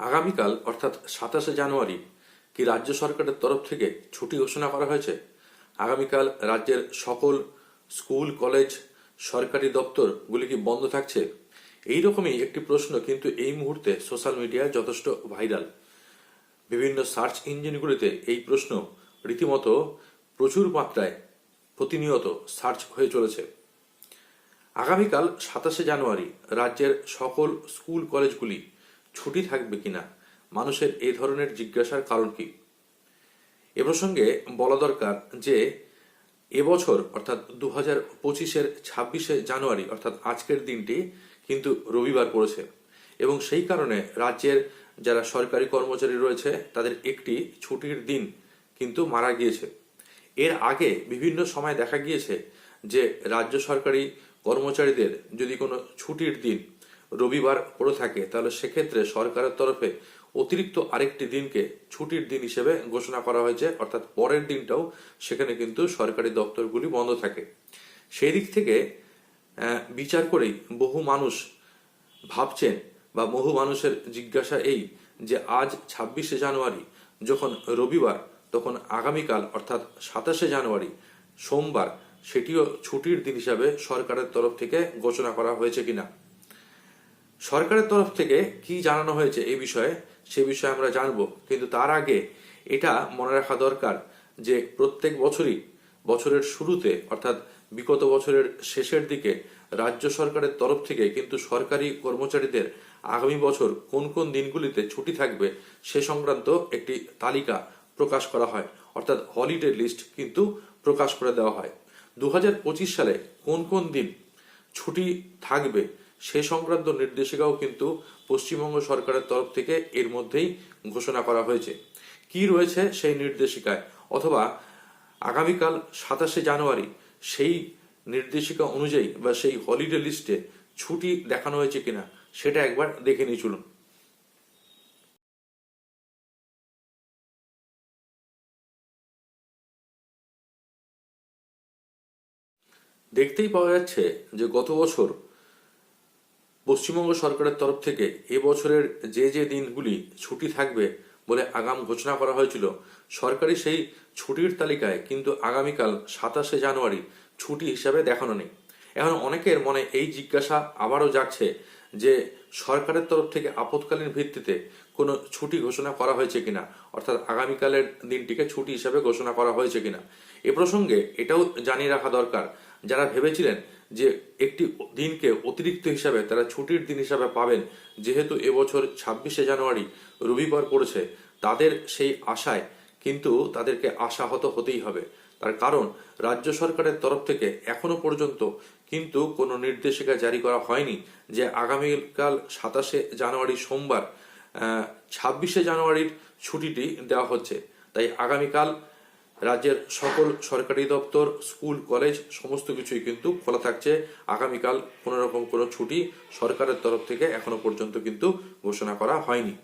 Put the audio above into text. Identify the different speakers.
Speaker 1: আগামীকাল, অর্থাৎ সাতাশে জানুয়ারি, কি রাজ্য সরকারের তরফ থেকে ছুটি ঘোষণা করা হয়েছে? আগামীকাল রাজ্যের সকল স্কুল, কলেজ, সরকারি দপ্তরগুলি কি বন্ধ থাকছে? এই রকমই একটি প্রশ্ন কিন্তু এই মুহূর্তে সোশ্যাল মিডিয়ায় যথেষ্ট ভাইরাল। বিভিন্ন সার্চ ইঞ্জিনগুলিতে এই প্রশ্ন রীতিমতো প্রচুর মাত্রায় প্রতিনিয়ত সার্চ হয়ে চলেছে। আগামীকাল সাতাশে জানুয়ারি, রাজ্যের সকল স্কুল, কলেজগুলি ছুটি থাকবে কিনা? মানুষের এই ধরনের জিজ্ঞাসার কারণ কি? এ প্রসঙ্গে বলা দরকার যে এবছর অর্থাৎ দু হাজার পঁচিশের ছাব্বিশে জানুয়ারি, অর্থাৎ আজকের দিনটি কিন্তু রবিবার পড়েছে এবং সেই কারণে রাজ্যের যারা সরকারি কর্মচারী রয়েছে, তাদের একটি ছুটির দিন কিন্তু মারা গিয়েছে। এর আগে বিভিন্ন সময় দেখা গিয়েছে যে, রাজ্য সরকারি কর্মচারীদের যদি কোনো ছুটির দিন রবিবার পড়ে থাকে, তাহলে সেক্ষেত্রে সরকারের তরফে অতিরিক্ত আরেকটি দিনকে ছুটির দিন হিসেবে ঘোষণা করা হয়েছে, অর্থাৎ পরের দিনটাও সেখানে কিন্তু সরকারি দপ্তরগুলি বন্ধ থাকে। সেই দিক থেকে বিচার করেই বহু মানুষ ভাবছেন বা বহু মানুষের জিজ্ঞাসা এই যে আজ ছাব্বিশে জানুয়ারি যখন রবিবার, তখন আগামীকাল, অর্থাৎ সাতাশে জানুয়ারি সোমবার, সেটিও ছুটির দিন হিসাবে সরকারের তরফ থেকে ঘোষণা করা হয়েছে কিনা। সরকারের তরফ থেকে কি জানানো হয়েছে এই বিষয়ে, সে বিষয়ে আমরা জানব। কিন্তু তার আগে এটা মনে রাখা দরকার যে প্রত্যেক বছরই বছরের শুরুতে, অর্থাৎ বিগত বছরের শেষের দিকে রাজ্য সরকারের তরফ থেকে কিন্তু সরকারি কর্মচারীদের আগামী বছর কোন কোন দিনগুলিতে ছুটি থাকবে, সে সংক্রান্ত একটি তালিকা প্রকাশ করা হয়। অর্থাৎ হলিডে লিস্ট কিন্তু প্রকাশ করে দেওয়া হয়। দু হাজার পঁচিশ সালে কোন কোন দিন ছুটি থাকবে সে সংক্রান্ত নির্দেশিকাও কিন্তু পশ্চিমবঙ্গ সরকারের তরফ থেকে এর মধ্যেই ঘোষণা করা হয়েছে। কি রয়েছে সেই নির্দেশিকায়? অথবা আগামীকাল সাতাশে জানুয়ারি সেই নির্দেশিকা অনুযায়ী বা সেই হলিডে লিস্টে ছুটি দেখানো হয়েছে কিনা, সেটা একবার দেখে নিয়ে চলুন। দেখতেই পাওয়া যাচ্ছে যে গত বছর পশ্চিমবঙ্গ সরকারের তরফ থেকে এবছরের যে যে দিনগুলি ছুটি থাকবে বলে আগাম ঘোষণা করা হয়েছিল, সরকারি সেই ছুটির তালিকায় কিন্তু আগামীকাল সাতাশে জানুয়ারি ছুটি হিসাবে দেখানো নেই। এখন অনেকের মনে এই জিজ্ঞাসা আবারও জাগছে যে সরকারের তরফ থেকে আপৎকালীন ভিত্তিতে কোনো ছুটি ঘোষণা করা হয়েছে কিনা, অর্থাৎ আগামীকালের দিনটিকে ছুটি হিসাবে ঘোষণা করা হয়েছে কিনা। এ প্রসঙ্গে এটাও জানিয়ে রাখা দরকার। যারা ভেবেছিলেন যে একটি দিনকে অতিরিক্ত হিসাবে তারা ছুটির দিন হিসাবে পাবেন। যেহেতু এবছর ছাব্বিশে জানুয়ারি রবিবার পড়েছে, তাদের সেই আশায় কিন্তু তাদেরকে আশাহত হতেই হবে। তার কারণ, রাজ্য সরকারের তরফ থেকে এখনও পর্যন্ত কিন্তু কোনো নির্দেশিকা জারি করা হয়নি যে আগামীকাল সাতাশে জানুয়ারি সোমবার ছাব্বিশে জানুয়ারির ছুটিটি দেওয়া হচ্ছে। তাই আগামীকাল রাজ্যের সকল সরকারি দপ্তর, স্কুল, কলেজ, সমস্ত কিছুই কিন্তু খোলা থাকছে। আগামীকাল কোনো রকম কোনো ছুটি সরকারের তরফ থেকে এখনও পর্যন্ত কিন্তু ঘোষণা করা হয়নি।